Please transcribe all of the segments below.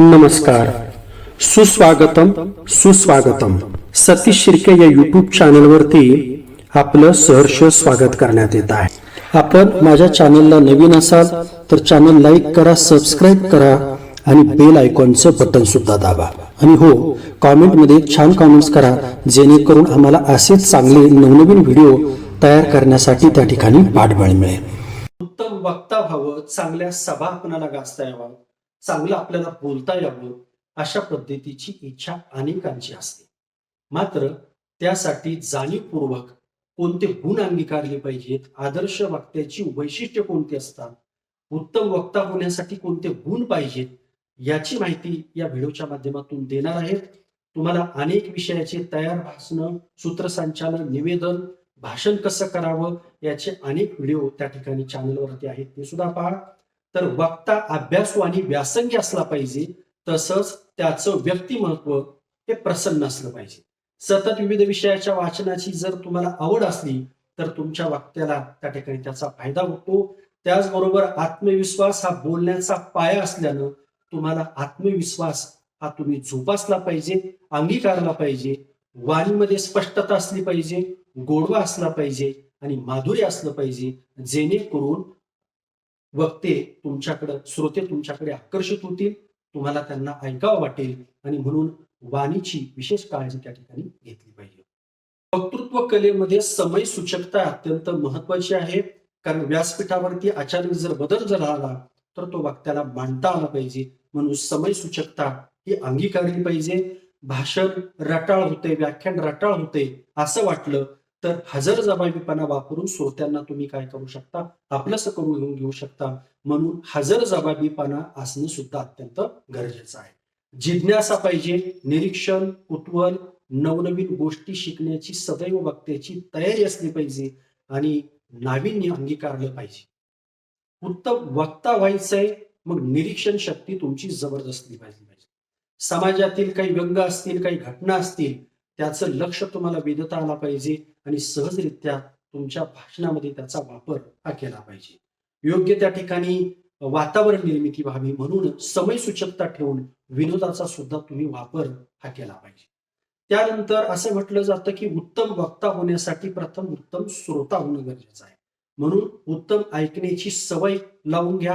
नमस्कार. सुस्वागतम सुस्वागतम. सतीश शिर्के या युट्यूब चॅनलवरती आपलं सहर्ष स्वागत करण्यात येत आहे. आपण माझ्या चॅनलला नवीन असाल तर चॅनल लाईक करा सबस्क्राईब करा आणि बेल आयकॉनचं बटन सुद्धा दाबा. आणि हो कॉमेंटमध्ये छान कॉमेंट्स करा जेणेकरून आम्हाला असेच चांगले नवनवीन व्हिडिओ तयार करण्यासाठी त्या ठिकाणी पाठबळ मिळेल. उत्तम वक्ता व्हावं चांगल्या सभा आपणाला गाजता यावं. चांगलं आपल्याला बोलता यावं अशा पद्धतीची इच्छा अनेकांची असते. मात्र त्यासाठी जाणीवपूर्वक कोणते गुण अंगीकारले पाहिजेत आदर्श वक्त्याची वैशिष्ट्य कोणती असतात उत्तम वक्ता होण्यासाठी कोणते गुण पाहिजेत याची माहिती या व्हिडिओच्या माध्यमातून देणार आहेत. तुम्हाला अनेक विषयाचे तयार भाषण सूत्रसंचालन निवेदन भाषण कसं करावं याचे अनेक व्हिडिओ त्या ठिकाणी चॅनलवरती आहेत ते सुद्धा पहा. तर वक्ता अभ्यासू आणि व्यासंगी असला पाहिजे तसंच त्याचं व्यक्तिमत्व हे प्रसन्न असलं पाहिजे. सतत विविध विषयाच्या वाचनाची जर तुम्हाला आवड असली तर तुमच्या वक्त्याला त्या ठिकाणी त्याचा फायदा होतो. त्याचबरोबर आत्मविश्वास हा बोलण्याचा पाया असल्यानं तुम्हाला आत्मविश्वास हा तुम्ही जोपासला पाहिजे अंगीकारला पाहिजे वाणीमध्ये स्पष्टता असली पाहिजे गोडवा असला पाहिजे आणि माधुर्य असलं पाहिजे जेणेकरून वक्ते तुमच्याकडे श्रोते तुमच्याकडे आकर्षित होतील तुम्हाला त्यांना ऐकावं वाटेल आणि म्हणून वाणीची विशेष काळजी त्या ठिकाणी घेतली पाहिजे. वक्तृत्व कलेमध्ये समय सूचकता अत्यंत महत्वाची आहे. कारण व्यासपीठावरती अचानक जर बदल जर आला तर तो वक्त्याला मांडता आला पाहिजे. म्हणून समय सूचकता ही अंगीकारली पाहिजे. भाषण रटाळ होते व्याख्यान रटाळ होते असं वाटलं तर हजर जबाबीपणा वापरून श्रोत्यांना तुम्ही काय करू शकता? आपलंस करून घेऊन घेऊ शकता. म्हणून हजर जबाबीपणा असणं सुद्धा अत्यंत गरजेचं आहे. जिज्ञासा पाहिजे निरीक्षण कुतूहल नवनवीन गोष्टी शिकण्याची सदैव वक्त्याची तयारी असली पाहिजे आणि नाविन्य अंगीकारलं पाहिजे. उत्तम वक्ता व्हायचंय मग निरीक्षण शक्ती तुमची जबरदस्ती पाहिजे पाहिजे. समाजातील काही व्यंग असतील काही घटना असतील त्याचं लक्ष तुम्हाला वेधता आला पाहिजे आणि सहजरित्या तुमच्या भाषणामध्ये त्याचा वापर हा केला पाहिजे. योग्य त्या ठिकाणी वातावरण निर्मिती व्हावी म्हणून समय सूचकता ठेवून विनोदाचा सुद्धा तुम्ही वापर हा केला पाहिजे. त्यानंतर असं म्हटलं जातं की उत्तम वक्ता होण्यासाठी प्रथम उत्तम श्रोता होणं गरजेचं आहे. म्हणून उत्तम ऐकण्याची सवय लावून घ्या.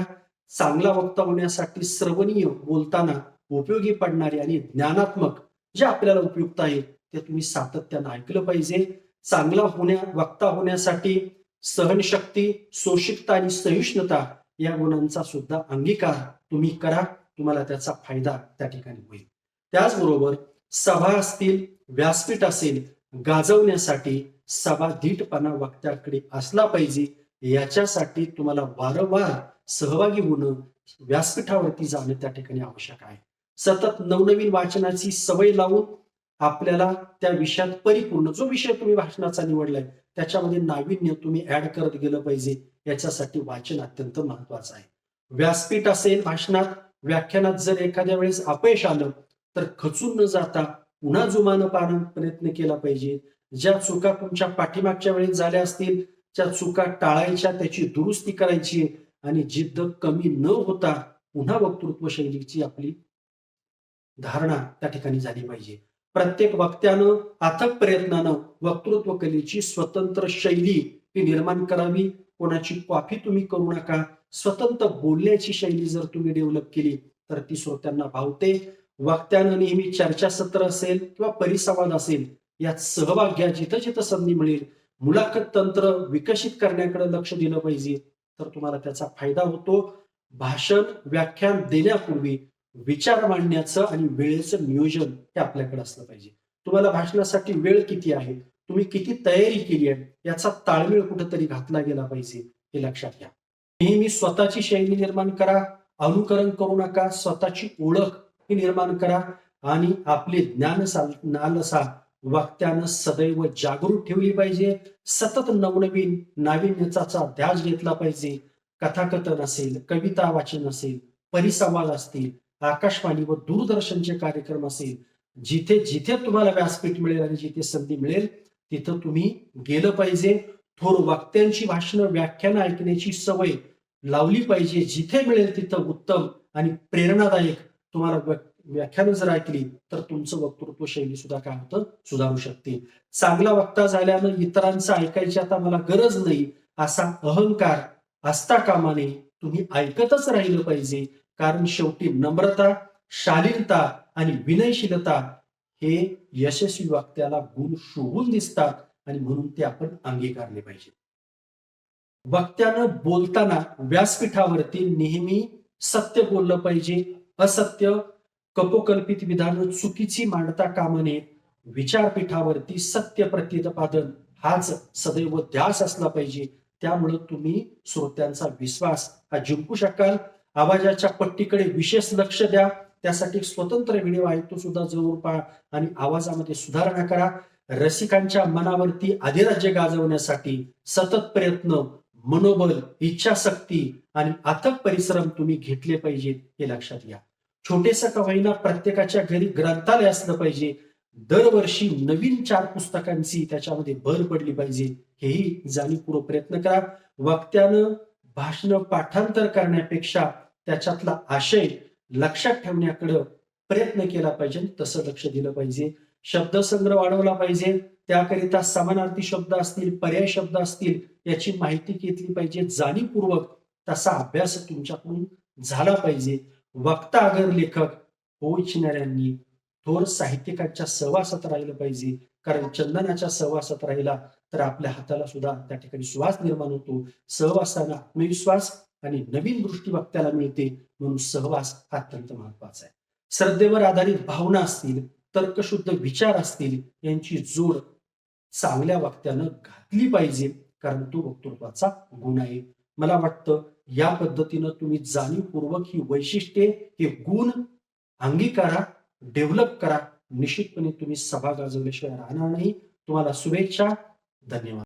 चांगला वक्ता होण्यासाठी श्रवणीय बोलताना उपयोगी पडणारे आणि ज्ञानात्मक जे आपल्याला उपयुक्त आहे ते तुम्ही सातत्यानं ऐकलं पाहिजे. चांगला होण्या वक्ता होण्यासाठी सहनशक्ती सोशिकता आणि सहिष्णुता या गुणांचा सुद्धा अंगीकार तुम्ही करा. तुम्हाला त्याचा फायदा त्या ठिकाणी होईल. त्याचबरोबर सभा असतील व्यासपीठ असेल गाजवण्यासाठी सभा धीटपणा वक्त्याकडे असला पाहिजे. याच्यासाठी तुम्हाला वारंवार सहभागी होणं व्यासपीठावरती जाणं त्या ठिकाणी आवश्यक आहे. सतत नवनवीन वाचनाची सवय लावून आपल्याला त्या विषयात परिपूर्ण जो विषय तुम्ही भाषणाचा निवडलाय त्याच्यामध्ये नाविन्य तुम्ही ऍड करत गेलं पाहिजे याच्यासाठी वाचन अत्यंत महत्वाचं आहे. व्यासपीठ असेल भाषणात व्याख्यानात जर एखाद्या वेळेस अपयश आलं तर खचून न जाता पुन्हा जुमानं पाहणं प्रयत्न केला पाहिजे. ज्या चुका तुमच्या पाठीमागच्या वेळेस झाल्या असतील त्या चुका टाळायच्या त्याची दुरुस्ती करायची आणि जिद्द कमी न होता पुन्हा वक्तृत्व शैलीची आपली धारणा त्या ठिकाणी झाली पाहिजे. प्रत्येक वक्त्यानं अथक प्रयत्नानं वक्तृत्व कलेची स्वतंत्र शैली ही निर्माण करावी. कोणाची कॉफी तुम्ही करू नका. स्वतंत्र बोलण्याची शैली जर तुम्ही डेव्हलप केली तर ती श्रोत्यांना भावते. वक्त्यानं नेहमी चर्चासत्र असेल किंवा परिसंवाद असेल यात सहभाग घ्या. जिथं जिथं संधी मिळेल मुलाखत तंत्र विकसित करण्याकडे लक्ष दिलं पाहिजे तर तुम्हाला त्याचा फायदा होतो. भाषण व्याख्यान देण्यापूर्वी विचार मांडण्याचं आणि वेळेचं नियोजन हे आपल्याकडे असलं पाहिजे. तुम्हाला भाषणासाठी वेळ किती आहे? तुम्ही किती तयारी केली आहे? याचा ताळमेळ कुठेतरी घातला गेला पाहिजे हे लक्षात घ्या. नेहमी स्वतःची शैली निर्माण करा. अनुकरण करू नका. स्वतःची ओळख ही निर्माण करा. आणि आपले ज्ञान नालसा वक्त्यानं सदैव जागरूक ठेवली पाहिजे. सतत नवनवीन नाविन्यताचा ध्यास घेतला पाहिजे. कथाकथन असेल कविता वाचन असेल परिसंवाद असतील आकाशवाणी व दूरदर्शनचे कार्यक्रम असेल जिथे जिथे तुम्हाला व्यासपीठ मिळेल आणि जिथे संधी मिळेल तिथं तुम्ही गेलं पाहिजे. थोर वक्त्यांची भाषणं व्याख्यानं ऐकण्याची सवय लावली पाहिजे. जिथे मिळेल तिथं उत्तम आणि प्रेरणादायक तुम्हाला व्याख्यानं जर ऐकली तर तुमचं वक्तृत्व शैली सुद्धा काय होतं? सुधारू शकते. चांगला वक्ता झाल्यानं इतरांचं ऐकायची आता मला गरज नाही. असा अहंकार असता कामा नये तुम्ही ऐकतच राहिलं पाहिजे. कारण शेवटी नम्रता शालीनता आणि विनयशीलता हे यशस्वी वक्त्याला गुण शोभून दिसतात आणि म्हणून ते आपण अंगीकारले पाहिजे. वक्त्यानं बोलताना व्यासपीठावरती नेहमी सत्य बोललं पाहिजे असत्य कपोकल्पित विधानं चुकीची मांडता कामा नये विचारपीठावरती सत्य प्रतिपादन हाच सदैव ध्यास असला पाहिजे त्यामुळं तुम्ही श्रोत्यांचा विश्वास हा जिंकू शकाल. आवाजाच्या पट्टीकडे विशेष लक्ष द्या. त्यासाठी स्वतंत्र व्हिडिओ आहे तो सुद्धा जरूर पहा आणि आवाजामध्ये सुधारणा करा. रसिकांच्या मनावरती अधिराज्य गाजवण्यासाठी सतत प्रयत्न मनोबल इच्छाशक्ती आणि अथक परिश्रम तुम्ही घेतले पाहिजेत हे लक्षात घ्या. छोटेसा का प्रत्येकाच्या घरी ग्रंथालय असलं पाहिजे. दरवर्षी नवीन चार पुस्तकांची त्याच्यामध्ये भर पडली पाहिजे. हेही जाणीवपूर्वक प्रयत्न करा. वक्त्यानं भाषण पाठांतर करण्यापेक्षा त्याच्यातला आशय लक्षात ठेवण्याकडं प्रयत्न केला पाहिजे तसं लक्ष दिलं पाहिजे. शब्दसंग्रह वाढवला पाहिजे. त्याकरिता समानार्थी शब्द असतील पर्याय शब्द असतील याची माहिती घेतली पाहिजे. जाणीवपूर्वक तसा अभ्यास तुमच्याकडून झाला पाहिजे. वक्ता अगर लेखक हो थोर साहित्यिकांच्या सहवासात राहिलं पाहिजे. कारण चंदनाच्या सहवासात राहिला तर आपल्या हाताला सुद्धा त्या ठिकाणी सुवास निर्माण होतो. सहवासानं आत्मविश्वास आणि नवीन दृष्टी वक्त्याला मिळते म्हणून सहवास हा अत्यंत महत्त्वाचा आहे. श्रद्धेवर आधारित भावना असतील तर्कशुद्ध विचार असतील यांची जोड चांगल्या वक्त्यानं घातली पाहिजे कारण तो वक्तृत्वाचा गुण आहे. मला वाटतं या पद्धतीनं तुम्ही जाणीवपूर्वक ही वैशिष्ट्ये हे गुण अंगीकारा डेव्हलप करा. निश्चितपणे तुम्ही सभा गाजवल्याशिवाय राहणार नाही. तुम्हाला शुभेच्छा. धन्यवाद.